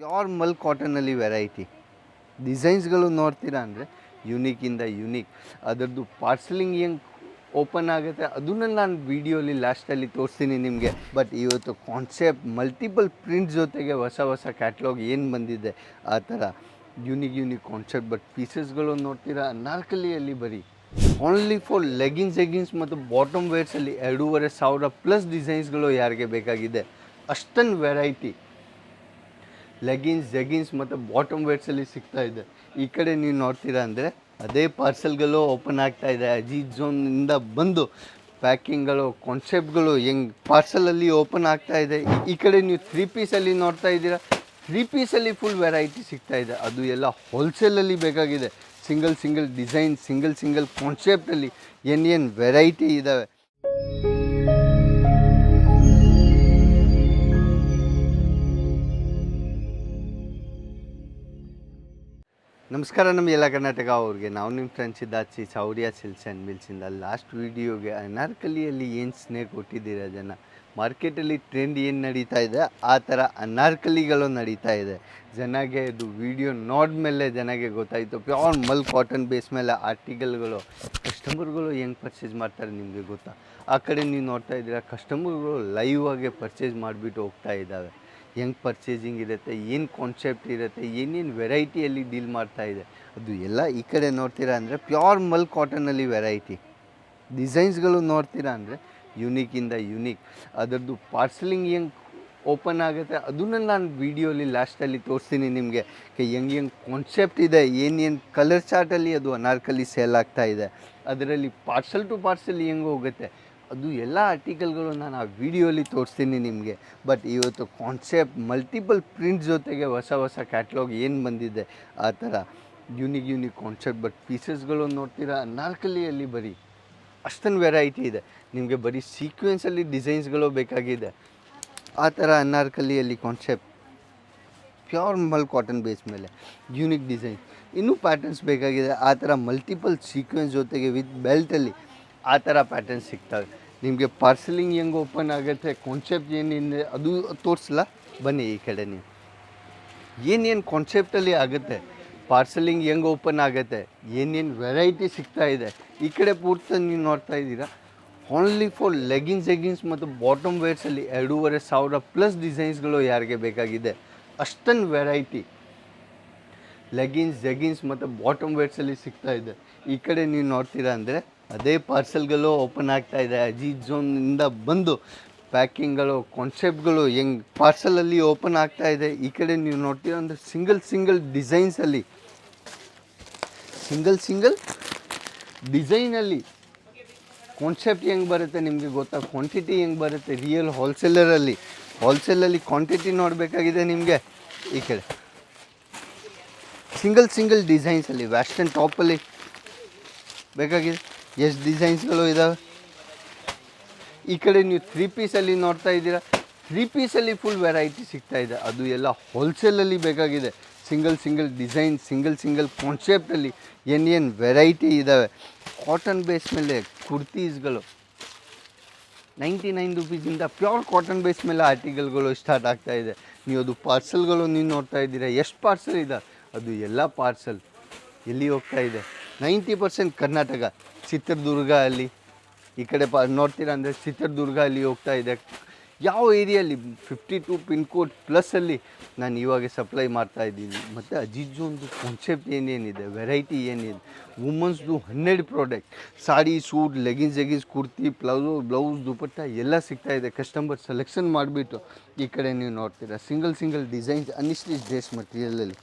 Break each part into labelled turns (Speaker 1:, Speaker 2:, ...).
Speaker 1: Pure ಮಲ್ ಕಾಟನಲ್ಲಿ variety. ಡಿಸೈನ್ಸ್ಗಳು ನೋಡ್ತೀರಾ ಅಂದರೆ ಯುನೀಕಿಂದ unique. ಅದರದ್ದು ಪಾರ್ಸಲಿಂಗ್ ಹೆಂಗೆ ಓಪನ್ ಆಗುತ್ತೆ ಅದನ್ನು ನಾನು ವೀಡಿಯೋಲಿ ಲಾಸ್ಟಲ್ಲಿ ತೋರಿಸ್ತೀನಿ ನಿಮಗೆ. ಬಟ್ ಇವತ್ತು ಕಾನ್ಸೆಪ್ಟ್ ಮಲ್ಟಿಪಲ್ ಪ್ರಿಂಟ್ಸ್ ಜೊತೆಗೆ ಹೊಸ ಹೊಸ ಕ್ಯಾಟ್ಲಾಗ್ ಏನು ಬಂದಿದೆ ಆ ಥರ ಯುನಿಕ್ ಯುನಿಕ್ ಕಾನ್ಸೆಪ್ಟ್ ಬಟ್ ಪೀಸಸ್ಗಳು ನೋಡ್ತೀರಾ ನಾಲ್ಕಲಿಯಲ್ಲಿ ಬರೀ. ಓನ್ಲಿ ಫಾರ್ ಲೆಗಿನ್ಸ್ ಎಗಿನ್ಸ್ ಮತ್ತು ಬಾಟಮ್ ವೇರ್ಸಲ್ಲಿ ಎರಡೂವರೆ ಸಾವಿರ ಪ್ಲಸ್ ಡಿಸೈನ್ಸ್ಗಳು ಯಾರಿಗೆ ಬೇಕಾಗಿದೆ. ಅಷ್ಟೊಂದು ವೆರೈಟಿ ಲೆಗಿನ್ಸ್ ಜೆಗಿನ್ಸ್ ಮತ್ತು ಬಾಟಮ್ ವೇರ್ಸಲ್ಲಿ ಸಿಗ್ತಾ ಇದೆ. ಈ ಕಡೆ ನೀವು ನೋಡ್ತೀರಾ ಅಂದರೆ ಅದೇ ಪಾರ್ಸೆಲ್ಗಳು ಓಪನ್ ಆಗ್ತಾ ಇದೆ. ಅಜೀತ್ ಝೋನಿಂದ ಬಂದು ಪ್ಯಾಕಿಂಗ್ಗಳು ಕಾನ್ಸೆಪ್ಟ್ಗಳು ಹೆಂಗೆ ಪಾರ್ಸಲಲ್ಲಿ ಓಪನ್ ಆಗ್ತಾ ಇದೆ. ಈ ಕಡೆ ನೀವು ತ್ರೀ ಪೀಸಲ್ಲಿ ನೋಡ್ತಾ ಇದ್ದೀರಾ. ತ್ರೀ ಪೀಸಲ್ಲಿ ಫುಲ್ ವೆರೈಟಿ ಸಿಗ್ತಾ ಇದೆ. ಅದು ಎಲ್ಲ ಹೋಲ್ಸೇಲಲ್ಲಿ ಬೇಕಾಗಿದೆ. Single single design single single ಕಾನ್ಸೆಪ್ಟಲ್ಲಿ ಏನೇನು ವೆರೈಟಿ ಇದ್ದಾವೆ ನಮಸ್ಕಾರ ನಮ್ಮ ಎಲ್ಲ ಕರ್ನಾಟಕ ಅವ್ರಿಗೆ. ನಾವು ನಿಮ್ಮ ಫ್ರೆಂಡ್ಸ್ ಇದ್ದಾಚಿ ಚೌರಿಯಾ ಸಿಲ್ಸ್ ಆ್ಯಂಡ್ ಮಿಲ್ಸಿಂದ ಲಾಸ್ಟ್ ವೀಡಿಯೋಗೆ ಅನಾರ್ಕಲಿಯಲ್ಲಿ ಏನು ಸ್ನೇಹ ಕೊಟ್ಟಿದ್ದೀರ ಜನ? ಮಾರ್ಕೆಟಲ್ಲಿ ಟ್ರೆಂಡ್ ಏನು ನಡೀತಾ ಇದೆ? ಆ ಥರ ಅನಾರ್ಕಲಿಗಳು ನಡೀತಾ ಇದೆ. ಜನಗೆ ಇದು ವಿಡಿಯೋ ನೋಡಿದ್ಮೇಲೆ ಜನಗೆ ಗೊತ್ತಾಯಿತು. ಪ್ಯೂರ್ ಮಲ್ ಕಾಟನ್ ಬೇಸ್ ಮೇಲೆ ಆರ್ಟಿಕಲ್ಗಳು ಕಸ್ಟಮರ್ಗಳು ಹೆಂಗೆ ಪರ್ಚೇಸ್ ಮಾಡ್ತಾರೆ ನಿಮಗೆ ಗೊತ್ತಾ? ಆ ಕಡೆ ನೀವು ನೋಡ್ತಾ ಇದ್ದೀರಾ ಕಸ್ಟಮರ್ಗಳು ಲೈವ್ ಆಗಿ ಪರ್ಚೇಸ್ ಮಾಡಿಬಿಟ್ಟು ಹೋಗ್ತಾ ಇದ್ದಾವೆ. ಹೆಂಗೆ ಪರ್ಚೇಸಿಂಗ್ ಇರುತ್ತೆ, ಏನು ಕಾನ್ಸೆಪ್ಟ್ ಇರುತ್ತೆ, ಏನೇನು ವೆರೈಟಿಯಲ್ಲಿ ಡೀಲ್ ಮಾಡ್ತಾ ಇದೆ, ಅದು ಎಲ್ಲ ಈ ಕಡೆ ನೋಡ್ತೀರಾ ಅಂದರೆ ಪ್ಯೂರ್ ಮಲ್ ಕಾಟನಲ್ಲಿ ವೆರೈಟಿ ಡಿಸೈನ್ಸ್ಗಳು ನೋಡ್ತೀರಾ ಅಂದರೆ ಯುನೀಕಿಂದ ಯುನೀಕ್ ಅದರದ್ದು ಪಾರ್ಸಲಿಂಗ್ ಹೆಂಗೆ ಓಪನ್ ಆಗುತ್ತೆ, ಅದನ್ನು ನಾನು ವೀಡಿಯೋಲಿ ಲಾಸ್ಟಲ್ಲಿ ತೋರಿಸ್ತೀನಿ ನಿಮಗೆ. ಹೆಂಗೆ ಹೆಂಗೆ ಕಾನ್ಸೆಪ್ಟ್ ಇದೆ ಏನೇನು ಕಲರ್ ಚಾರ್ಟಲ್ಲಿ ಅದು ಅನಾರ್ಕಲಿ ಸೇಲ್ ಆಗ್ತಾ ಇದೆ, ಅದರಲ್ಲಿ ಪಾರ್ಸಲ್ ಟು ಪಾರ್ಸಲ್ ಹೆಂಗೆ ಹೋಗುತ್ತೆ ಅದು ಎಲ್ಲ ಆರ್ಟಿಕಲ್ಗಳು ನಾನು ಆ ವಿಡಿಯೋಲಿ ತೋರಿಸ್ತೀನಿ ನಿಮಗೆ. ಬಟ್ ಇವತ್ತು ಕಾನ್ಸೆಪ್ಟ್ ಮಲ್ಟಿಪಲ್ ಪ್ರಿಂಟ್ಸ್ ಜೊತೆಗೆ ಹೊಸ ಹೊಸ ಕ್ಯಾಟ್ಲಾಗ್ ಏನು ಬಂದಿದೆ, ಆ ಥರ ಯುನಿಕ್ ಯುನಿಕ್ ಕಾನ್ಸೆಪ್ಟ್ ಬಟ್ ಪೀಸಸ್ಗಳು ನೋಡ್ತೀರಾ ನಾಲ್ಕಲಿಯಲ್ಲಿ ಬರೀ ಅಷ್ಟೊಂದು ವೆರೈಟಿ ಇದೆ. ನಿಮಗೆ ಬರೀ ಸೀಕ್ವೆನ್ಸಲ್ಲಿ ಡಿಸೈನ್ಸ್ಗಳು ಬೇಕಾಗಿದೆ. ಆ ಥರ ಅನಾರ್ಕಲಿಯಲ್ಲಿ concept pure mul cotton base ಮೇಲೆ ಯೂನಿಕ್ ಡಿಸೈನ್ ಇನ್ನೂ ಪ್ಯಾಟರ್ನ್ಸ್ ಬೇಕಾಗಿದೆ, ಆ ಥರ ಮಲ್ಟಿಪಲ್ ಸೀಕ್ವೆನ್ಸ್ ಜೊತೆಗೆ ವಿತ್ ಬೆಲ್ಟಲ್ಲಿ ಆ ಥರ ಪ್ಯಾಟರ್ನ್ಸ್ ಸಿಗ್ತವೆ. ನಿಮಗೆ ಪಾರ್ಸಲಿಂಗ್ ಹೆಂಗೆ ಓಪನ್ ಆಗುತ್ತೆ? ಕಾನ್ಸೆಪ್ಟ್ ಏನಿದೆ? ಅದು ತೋರಿಸಲ್ಲ ಬನ್ನಿ ಈ ಕಡೆ ನೀವು. ಏನೇನು ಕಾನ್ಸೆಪ್ಟಲ್ಲಿ ಆಗುತ್ತೆ? ಪಾರ್ಸಲಿಂಗ್ ಹೆಂಗೆ ಓಪನ್ ಆಗುತ್ತೆ? ಏನೇನು ವೆರೈಟಿ ಸಿಗ್ತಾ ಇದೆ? ಈ ಕಡೆ ಪೂರ್ತಿ ನೀವು ನೋಡ್ತಾ ಇದ್ದೀರಾ? ಓನ್ಲಿ ಫಾರ್ ಲೆಗಿನ್ಸ್ ಎಗಿನ್ಸ್ ಮತ್ತು ಬಾಟಮ್ ವೇರ್ಸಲ್ಲಿ ಎರಡೂವರೆ ಸಾವಿರ ಪ್ಲಸ್ ಡಿಸೈನ್ಸ್ಗಳು ಯಾರಿಗೆ ಬೇಕಾಗಿದೆ? ಅಷ್ಟೊಂದು ವೆರೈಟಿ ಲೆಗಿನ್ಸ್ ಜೆಗಿನ್ಸ್ ಮತ್ತು ಬಾಟಮ್ ವೇರ್ಸಲ್ಲಿ ಸಿಗ್ತಾ ಇದೆ. ಈ ಕಡೆ ನೀವು ನೋಡ್ತೀರಾ ಅಂದರೆ ಅದೇ ಪಾರ್ಸೆಲ್ಗಳು ಓಪನ್ ಆಗ್ತಾ ಇದೆ. ಅಜೀತ್ ಝೋನಿಂದ ಬಂದು ಪ್ಯಾಕಿಂಗ್ಗಳು ಕಾನ್ಸೆಪ್ಟ್ಗಳು ಹೆಂಗೆ ಪಾರ್ಸೆಲಲ್ಲಿ ಓಪನ್ ಆಗ್ತಾ ಇದೆ. ಈ ಕಡೆ ನೀವು ನೋಡ್ತೀರಾ ಅಂದರೆ ಸಿಂಗಲ್ ಸಿಂಗಲ್ ಡಿಸೈನ್ಸಲ್ಲಿ ಸಿಂಗಲ್ ಸಿಂಗಲ್ ಡಿಸೈನಲ್ಲಿ ಕಾನ್ಸೆಪ್ಟ್ ಹೆಂಗೆ ಬರುತ್ತೆ ನಿಮಗೆ ಗೊತ್ತಾ? ಕ್ವಾಂಟಿಟಿ ಹೆಂಗೆ ಬರುತ್ತೆ? ರಿಯಲ್ ಹೋಲ್ಸೇಲರಲ್ಲಿ ಹೋಲ್ಸೇಲಲ್ಲಿ ಕ್ವಾಂಟಿಟಿ ನೋಡಬೇಕಾಗಿದೆ ನಿಮಗೆ ಈ ಕಡೆ. ಸಿಂಗಲ್ ಸಿಂಗಲ್ ಡಿಸೈನ್ಸಲ್ಲಿ ವೆಸ್ಟರ್ನ್ ಟಾಪಲ್ಲಿ ಬೇಕಾಗಿದೆ. ಎಷ್ಟು ಡಿಸೈನ್ಸ್ಗಳು ಇದಾವೆ? ಈ ಕಡೆ ನೀವು ತ್ರೀ ಪೀಸಲ್ಲಿ ನೋಡ್ತಾ ಇದ್ದೀರಾ. ತ್ರೀ ಪೀಸಲ್ಲಿ ಫುಲ್ ವೆರೈಟಿ ಸಿಗ್ತಾ ಇದೆ. ಅದು ಎಲ್ಲ ಹೋಲ್ಸೇಲಲ್ಲಿ ಬೇಕಾಗಿದೆ. Single single design single single ಕಾನ್ಸೆಪ್ಟಲ್ಲಿ ಏನೇನು ವೆರೈಟಿ ಇದ್ದಾವೆ ಕಾಟನ್ ಬೇಸ್ ಮೇಲೆ ಕುರ್ತೀಸ್ಗಳು ನೈಂಟಿ ನೈನ್ ರುಪೀಸಿಂದ ಪ್ಯೂರ್ ಕಾಟನ್ ಬೇಸ್ ಮೇಲೆ ಆರ್ಟಿಕಲ್ಗಳು ಸ್ಟಾರ್ಟ್ ಆಗ್ತಾ ಇದೆ. ನೀವು ಅದು ಪಾರ್ಸಲ್ಗಳು ನೀವು ನೋಡ್ತಾ ಇದ್ದೀರಾ. ಎಷ್ಟು ಪಾರ್ಸಲ್ ಇದೆ? ಅದು ಎಲ್ಲ ಪಾರ್ಸಲ್ ಎಲ್ಲಿ ಹೋಗ್ತಾ ಇದೆ? Ninety percent Karnataka. ಚಿತ್ರದುರ್ಗ ಅಲ್ಲಿ. ಈ ಕಡೆ ಪ, ನೋಡ್ತೀರಾ ಅಂದರೆ ಚಿತ್ರದುರ್ಗ ಅಲ್ಲಿ ಹೋಗ್ತಾ ಇದೆ. ಯಾವ ಏರಿಯಲ್ಲಿ? ಫಿಫ್ಟಿ ಟು ಪಿನ್ ಕೋಡ್ ಪ್ಲಸ್ಸಲ್ಲಿ ನಾನು ಇವಾಗ ಸಪ್ಲೈ ಮಾಡ್ತಾ ಇದ್ದೀನಿ. ಮತ್ತು ಒಂದು ಕಾನ್ಸೆಪ್ಟ್ ಏನೇನಿದೆ? ವೆರೈಟಿ ಏನಿದೆ ವುಮನ್ಸ್ದು ಹನ್ನೆರಡು product sari suit leggings leggings kurti blouse blouse dupatta ಎಲ್ಲ ಸಿಗ್ತಾ ಇದೆ. ಕಸ್ಟಮರ್ ಸೆಲೆಕ್ಷನ್ ಮಾಡಿಬಿಟ್ಟು ಈ ಕಡೆ ನೀವು ನೋಡ್ತೀರಾ. Single single designs unstitch dress ಮಟೀರಿಯಲಲ್ಲಿ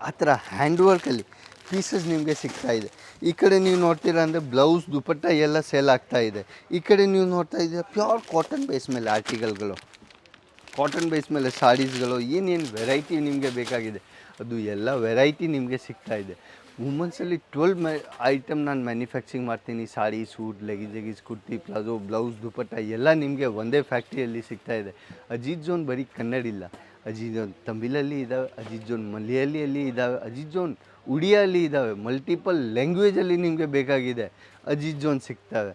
Speaker 1: ಆ ಥರ ಹ್ಯಾಂಡ್ ವರ್ಕಲ್ಲಿ ಪೀಸಸ್ ನಿಮಗೆ ಸಿಗ್ತಾ ಇದೆ. ಈ ಕಡೆ ನೀವು ನೋಡ್ತೀರಾ ಅಂದರೆ ಬ್ಲೌಸ್ ದುಪಟ್ಟ ಎಲ್ಲ ಸೇಲ್ ಆಗ್ತಾ ಇದೆ. ಈ ಕಡೆ ನೀವು ನೋಡ್ತಾ ಇದ್ದೀರಾ ಪ್ಯೂರ್ ಕಾಟನ್ ಬೇಸ್ ಮೇಲೆ ಆರ್ಟಿಕಲ್ಗಳು ಕಾಟನ್ ಬೇಸ್ ಮೇಲೆ ಸಾರೀಸ್ಗಳು ಏನೇನು ವೆರೈಟಿ ನಿಮಗೆ ಬೇಕಾಗಿದೆ. ಅದು ಎಲ್ಲ ವೆರೈಟಿ ನಿಮಗೆ ಸಿಗ್ತಾ ಇದೆ. ವುಮನ್ಸಲ್ಲಿ ಟ್ವೆಲ್ ಮೆ ಐಟಮ್ ನಾನು ಮ್ಯಾನುಫ್ಯಾಕ್ಚರಿಂಗ್ ಮಾಡ್ತೀನಿ. ಸಾಡಿ ಸೂಟ್ ಲೆಗಿಸ್ ಎಗಿಸ್ ಕುರ್ತಿ ಪ್ಲಾಜೋ ಬ್ಲೌಸ್ ದುಪಟ್ಟ ಎಲ್ಲ ನಿಮಗೆ ಒಂದೇ ಫ್ಯಾಕ್ಟ್ರಿಯಲ್ಲಿ ಸಿಗ್ತಾ ಇದೆ. ಅಜಿತ್ ಜೋನ್ ಬರೀ ಕನ್ನಡ ಅಜಿತ್ ತಮಿಳಲ್ಲಿ ಇದ್ದಾವೆ ಅಜಿಜೋನ್ ಜೋನ್ ಮಲಯಾಳಿಯಲ್ಲಿ ಇದ್ದಾವೆ ಅಜಿಜೋನ್ ಜೋನ್ ಉಡಿಯಲ್ಲಿ ಇದ್ದಾವೆ ಮಲ್ಟಿಪಲ್ ಲ್ಯಾಂಗ್ವೇಜಲ್ಲಿ ನಿಮಗೆ ಬೇಕಾಗಿದೆ ಅಜಿಜೋನ್ ಜೋನ್ ಸಿಗ್ತವೆ.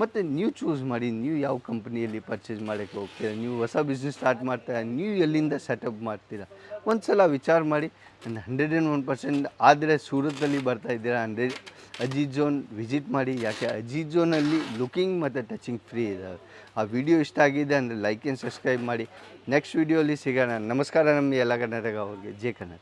Speaker 1: ಮತ್ತು ನೀವು ಚೂಸ್ ಮಾಡಿ, ನೀವು ಯಾವ ಕಂಪ್ನಿಯಲ್ಲಿ ಪರ್ಚೇಸ್ ಮಾಡೋಕ್ಕೆ ಹೋಗ್ತೀರಾ? ನೀವು ಹೊಸ ಬಿಸ್ನೆಸ್ ಸ್ಟಾರ್ಟ್ ಮಾಡ್ತೀರಾ? ನೀವು ಎಲ್ಲಿಂದ ಸೆಟಪ್ ಮಾಡ್ತೀರಾ? ಒಂದು ಸಲ ವಿಚಾರ ಮಾಡಿ ಹಂಡ್ರೆಡ್ ಆ್ಯಂಡ್ ಒನ್ ಪರ್ಸೆಂಟ್ ಆದರೆ ಸೂರತ್ನಲ್ಲಿ ಬರ್ತಾ ಇದ್ದೀರಾ ಹಂಡ್ರೆಡ್ ಅಜೀಜ್ ಝೋನ್ ವಿಸಿಟ್ ಮಾಡಿ. ಯಾಕೆ? ಅಜೀಜ್ ಝೋನಲ್ಲಿ ಲುಕಿಂಗ್ ಮತ್ತು ಟಚಿಂಗ್ ಫ್ರೀ ಇದ್ದಾವೆ ಆ ವಿಡಿಯೋ ಇಷ್ಟ ಆಗಿದೆ ಅಂದರೆ ಲೈಕ್ ಆ್ಯಂಡ್ ಸಬ್ಸ್ಕ್ರೈಬ್ ಮಾಡಿ. ನೆಕ್ಸ್ಟ್ ವಿಡಿಯೋಲಿ ಸಿಗೋಣ. ನಮಸ್ಕಾರ ನಮ್ಮ ಎಲ್ಲ ಕರ್ನಾಟಕ ಅವ್ರಿಗೆ. ಜೆ ಕನ್ನಡ